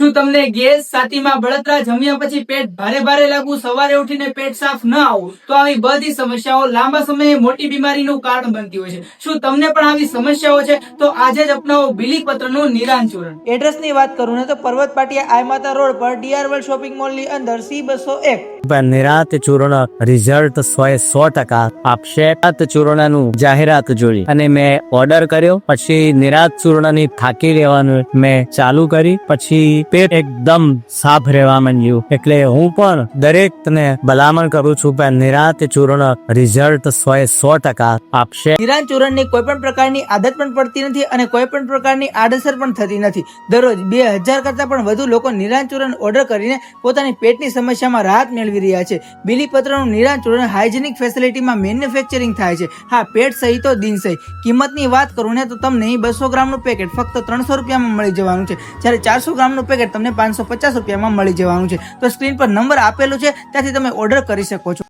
શું તમને ગેસ છાતીમાં બળતરા જમ્યા પછી પેટ ભારે ભારે લાગવું સવારે ઉઠીને પેટ સાફ ન આવવું તો આવી બધી સમસ્યાઓ લાંબા સમયે મોટી બીમારીનું કારણ બનતી હોય છે. શું તમને પણ આવી સમસ્યાઓ છે તો આજે જ અપનાવો બીલીપત્રનું નિરાન ચૂર્ણ એડ્રેસની વાત કરું ને તો પર્વત પાટિયા આયમાતા રોડ પર ડીઆર વર્લ્ડ શોપિંગ મોલની અંદર સી બસો એક. નિરાત ચૂર્ણ રિઝલ્ટ સો એ સો ટકા. આપશે ચૂર્ણનું જાહેરાત જોઈ અને મેં ઓર્ડર કર્યો પછી નિરાત ચૂર્ણની થાકી લેવાનું મેં ચાલુ કરી પછી પેટ એકદમ સાફ રહેવા માંડ્યું. એટલે હું પણ દરેકને ભલામણ કરું છું કે નિરાંત ચૂર્ણ રિઝલ્ટ સો એ સો ટકા આપશે. નિરાન ચૂરણની કોઈ પણ પ્રકારની આદત પણ પડતી નથી અને કોઈ પણ પ્રકારની આડઅસર પણ થતી નથી. દરરોજ બે હજાર કરતા પણ વધુ લોકો નિરાંત ચૂરણ ઓર્ડર કરીને પોતાની પેટની સમસ્યામાં રાહત મેળવી રહ્યા છે. બીલીપત્રનું નિરાંત ચૂરણ હાઇજેનિક ફેસિલિટીમાં મેન્યુફેક્ચરિંગ થાય છે. હા, પેટ સહી તો દિન સહી. કિંમતની વાત કરું ને તો તમને બસો ગ્રામનું પેકેટ ફક્ત ત્રણસો રૂપિયામાં મળી જવાનું છે. જ્યારે ચારસો ગ્રામનું પેકેટ તમને પાંચસો પચાસ રૂપિયામાં મળી જવાનું છે. તો સ્ક્રીન પર નંબર આપેલું છે, ત્યાંથી તમે ઓર્ડર કરી શકો છો.